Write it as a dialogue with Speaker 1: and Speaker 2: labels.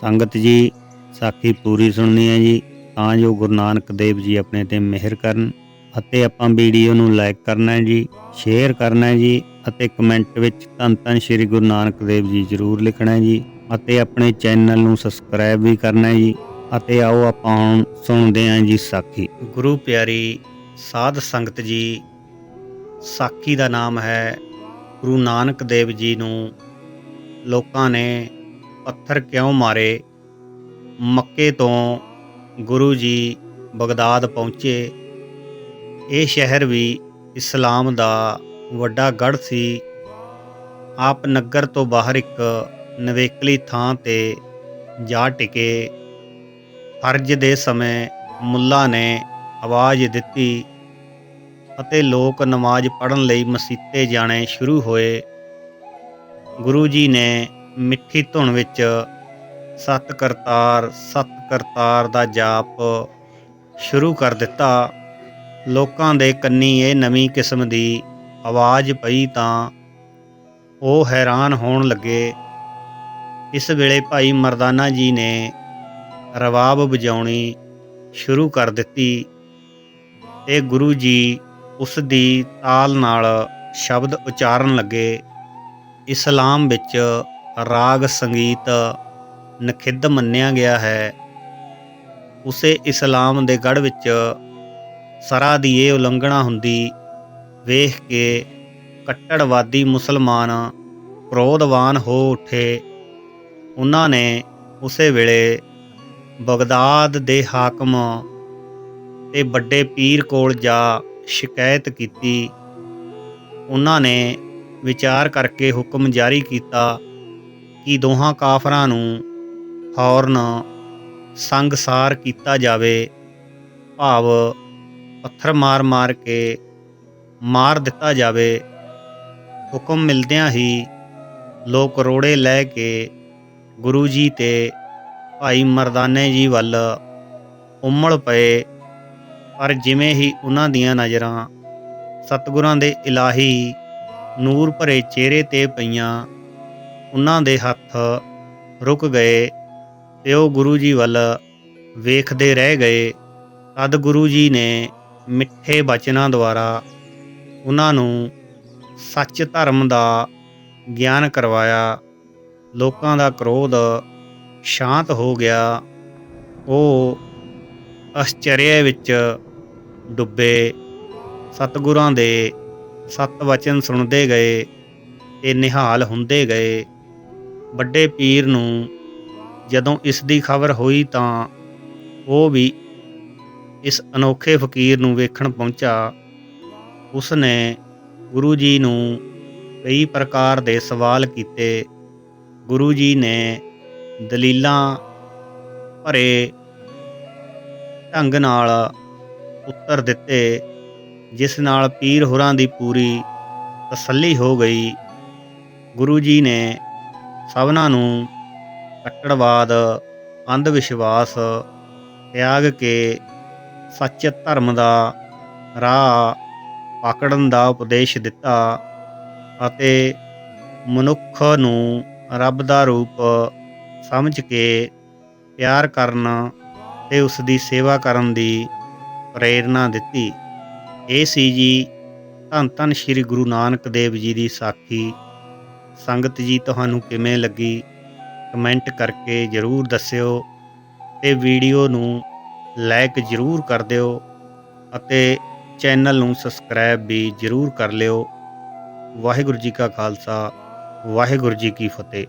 Speaker 1: ਸੰਗਤ ਜੀ, ਸਾਖੀ ਪੂਰੀ ਸੁਣਨੀ ਹੈ ਜੀ। ਤਾਂ ਜੋ ਗੁਰੂ ਨਾਨਕ ਦੇਵ ਜੀ ਆਪਣੇ ਤੇ ਮਿਹਰ ਕਰਨ ਅਤੇ ਆਪਾਂ ਵੀਡੀਓ ਨੂੰ ਲਾਈਕ ਕਰਨਾ ਹੈ ਜੀ ਸ਼ੇਅਰ ਕਰਨਾ ਹੈ ਜੀ ਅਤੇ ਕਮੈਂਟ ਵਿੱਚ ਧੰਨ ਧੰਨ ਸ਼੍ਰੀ ਗੁਰੂ ਨਾਨਕ ਦੇਵ ਜੀ ਜ਼ਰੂਰ ਲਿਖਣਾ ਹੈ ਜੀ ਅਤੇ ਆਪਣੇ ਚੈਨਲ ਨੂੰ ਸਬਸਕ੍ਰਾਈਬ ਵੀ ਕਰਨਾ ਹੈ ਜੀ ਅਤੇ ਆਓ ਆਪਾਂ ਹੁਣ ਸੁਣਦੇ ਹਾਂ ਜੀ ਸਾਖੀ। ਗੁਰੂ ਪਿਆਰੀ ਸਾਧ ਸੰਗਤ ਜੀ, ਸਾਖੀ ਦਾ ਨਾਮ ਹੈ ਗੁਰੂ ਨਾਨਕ ਦੇਵ ਜੀ ਨੂੰ ਲੋਕਾਂ ਨੇ ਪੱਥਰ ਕਿਉਂ ਮਾਰੇ? ਮੱਕੇ ਤੋਂ ਗੁਰੂ ਜੀ ਬਗਦਾਦ ਪਹੁੰਚੇ। ਇਹ ਸ਼ਹਿਰ ਵੀ ਇਸਲਾਮ ਦਾ ਵੱਡਾ ਗੜ੍ਹ ਸੀ। ਆਪ ਨਗਰ ਤੋਂ ਬਾਹਰ ਇੱਕ ਨਵੇਕਲੀ ਥਾਂ ਤੇ ਜਾ ਟਿਕੇ। ਫਰਜ਼ ਦੇ ਸਮੇਂ ਮੁੱਲਾ ਨੇ ਆਵਾਜ਼ ਦਿੱਤੀ ਅਤੇ ਲੋਕ ਨਮਾਜ਼ ਪੜ੍ਹਨ ਲਈ ਮਸੀਤੇ ਜਾਣੇ ਸ਼ੁਰੂ ਹੋਏ। ਗੁਰੂ ਜੀ ਨੇ ਮਿੱਠੀ ਧੁਨ ਵਿੱਚ ਸਤ ਕਰਤਾਰ ਸਤ ਕਰਤਾਰ ਦਾ ਜਾਪ ਸ਼ੁਰੂ ਕਰ ਦਿੱਤਾ। ਲੋਕਾਂ ਦੇ ਕੰਨੀ ਇਹ ਨਵੀਂ ਕਿਸਮ ਦੀ ਆਵਾਜ਼ ਪਈ ਤਾਂ ਉਹ ਹੈਰਾਨ ਹੋਣ ਲੱਗੇ। ਇਸ ਵੇਲੇ ਭਾਈ ਮਰਦਾਨਾ ਜੀ ਨੇ ਰਵਾਬ ਵਜਾਉਣੀ ਸ਼ੁਰੂ ਕਰ ਦਿੱਤੀ। ਤੇ ਗੁਰੂ ਜੀ ਉਸ ਦੀ ਤਾਲ ਨਾਲ ਸ਼ਬਦ ਉਚਾਰਨ ਲੱਗੇ। ਇਸਲਾਮ ਵਿੱਚ ਰਾਗ ਸੰਗੀਤ ਨਖਿੱਧ ਮੰਨਿਆ ਗਿਆ ਹੈ। ਉਸੇ ਇਸਲਾਮ ਦੇ ਗੜ ਵਿੱਚ ਸਰਾ ਦੀ ਇਹ ਉਲੰਘਣਾ ਹੁੰਦੀ ਵੇਖ ਕੇ ਕੱਟੜਵਾਦੀ ਮੁਸਲਮਾਨ ਕ੍ਰੋਧਵਾਨ ਹੋ ਉੱਠੇ। ਉਹਨਾਂ ਨੇ ਉਸੇ ਵੇਲੇ ਬਗਦਾਦ ਦੇ ਹਾਕਮ ਤੇ ਵੱਡੇ ਪੀਰ ਕੋਲ ਜਾ ਸ਼ਿਕਾਇਤ ਕੀਤੀ। ਉਹਨਾਂ ਨੇ ਵਿਚਾਰ ਕਰਕੇ ਹੁਕਮ ਜਾਰੀ ਕੀਤਾ ਕਿ ਦੋਹਾਂ ਕਾਫਰਾਂ ਨੂੰ ਫੌਰਨ ਸੰਗਸਾਰ ਕੀਤਾ ਜਾਵੇ, ਭਾਵ ਪੱਥਰ ਮਾਰ-ਮਾਰ ਕੇ ਮਾਰ ਦਿੱਤਾ ਜਾਵੇ। ਹੁਕਮ ਮਿਲਦਿਆਂ ਹੀ ਲੋਕ ਰੋੜੇ ਲੈ ਕੇ ਗੁਰੂ ਜੀ ਤੇ ਭਾਈ ਮਰਦਾਨੇ ਜੀ ਵੱਲ ਉਮੜ ਪਏ। ਪਰ ਜਿਵੇਂ ਹੀ ਉਹਨਾਂ ਦੀਆਂ ਨਜ਼ਰਾਂ ਸਤਿਗੁਰਾਂ ਦੇ ਇਲਾਹੀ ਨੂਰ ਭਰੇ ਚਿਹਰੇ ਤੇ ਪਈਆਂ ਉਹਨਾਂ ਦੇ ਹੱਥ ਰੁਕ ਗਏ ਤੇ ਉਹ ਗੁਰੂ ਜੀ ਵੱਲ ਵੇਖਦੇ ਰਹਿ ਗਏ। ਤਦ ਗੁਰੂ ਜੀ ਨੇ ਮਿੱਠੇ ਬਚਨਾਂ ਦੁਆਰਾ ਉਹਨਾਂ ਨੂੰ ਸੱਚ ਧਰਮ ਦਾ ਗਿਆਨ ਕਰਵਾਇਆ। ਲੋਕਾਂ ਦਾ ਕ੍ਰੋਧ ਸ਼ਾਂਤ ਹੋ ਗਿਆ। ਉਹ ਅਸ਼ਚਰਯ ਵਿੱਚ ਡੁੱਬੇ। ਸਤਿਗੁਰਾਂ ਦੇ ਸਤ ਵਚਨ ਸੁਣਦੇ ਗਏ ਤੇ ਨਿਹਾਲ ਹੁੰਦੇ ਗਏ। ਵੱਡੇ ਪੀਰ ਨੂੰ ਜਦੋਂ ਇਸ ਦੀ ਖਬਰ ਹੋਈ ਤਾਂ ਉਹ ਵੀ ਇਸ ਅਨੋਖੇ ਫਕੀਰ ਨੂੰ ਵੇਖਣ ਪਹੁੰਚਾ। ਉਸ ਨੇ ਗੁਰੂ ਜੀ ਨੂੰ ਕਈ ਪ੍ਰਕਾਰ ਦੇ ਸਵਾਲ ਕੀਤੇ। ਗੁਰੂ ਜੀ ਨੇ ਦਲੀਲਾਂ ਭਰੇ ਢੰਗ ਨਾਲ ਉੱਤਰ ਦਿੱਤੇ, ਜਿਸ ਨਾਲ ਪੀਰ ਹੋਰਾਂ ਦੀ ਪੂਰੀ ਤਸੱਲੀ ਹੋ ਗਈ। ਗੁਰੂ ਜੀ ਨੇ ਸਭਨਾਂ ਨੂੰ ਕੱਟੜਵਾਦ, ਅੰਧ ਵਿਸ਼ਵਾਸ, ਤਿਆਗ ਕੇ ਸੱਚ ਧਰਮ ਦਾ ਰਾਹ ਪਕੜਨ ਦਾ ਉਪਦੇਸ਼ ਦਿੱਤਾ ਅਤੇ ਮਨੁੱਖ ਨੂੰ ਰੱਬ ਦਾ ਰੂਪ ਸਮਝ ਕੇ ਪਿਆਰ ਕਰਨ ਤੇ ਉਸ ਦੀ ਸੇਵਾ ਕਰਨ ਦੀ ਪ੍ਰੇਰਣਾ ਦਿੱਤੀ। ਇਹ ਸੀ ਜੀ ਧੰਨ ਧੰਨ ਸ਼੍ਰੀ ਗੁਰੂ ਨਾਨਕ ਦੇਵ ਜੀ ਦੀ ਸਾਖੀ ਸੰਗਤ ਜੀ ਤੁਹਾਨੂੰ ਕਿਵੇਂ ਲੱਗੀ? ਕਮੈਂਟ ਕਰਕੇ ਜਰੂਰ ਦੱਸਿਓ ਤੇ ਵੀਡੀਓ ਨੂੰ ਲਾਈਕ ਜਰੂਰ ਕਰ ਦਿਓ ਅਤੇ ਚੈਨਲ ਨੂੰ ਸਬਸਕ੍ਰਾਈਬ ਵੀ ਜਰੂਰ ਕਰ ਲਿਓ। ਵਾਹਿਗੁਰੂ ਜੀ ਕਾ ਖਾਲਸਾ, ਵਾਹਿਗੁਰੂ ਜੀ ਕੀ ਫਤਿਹ।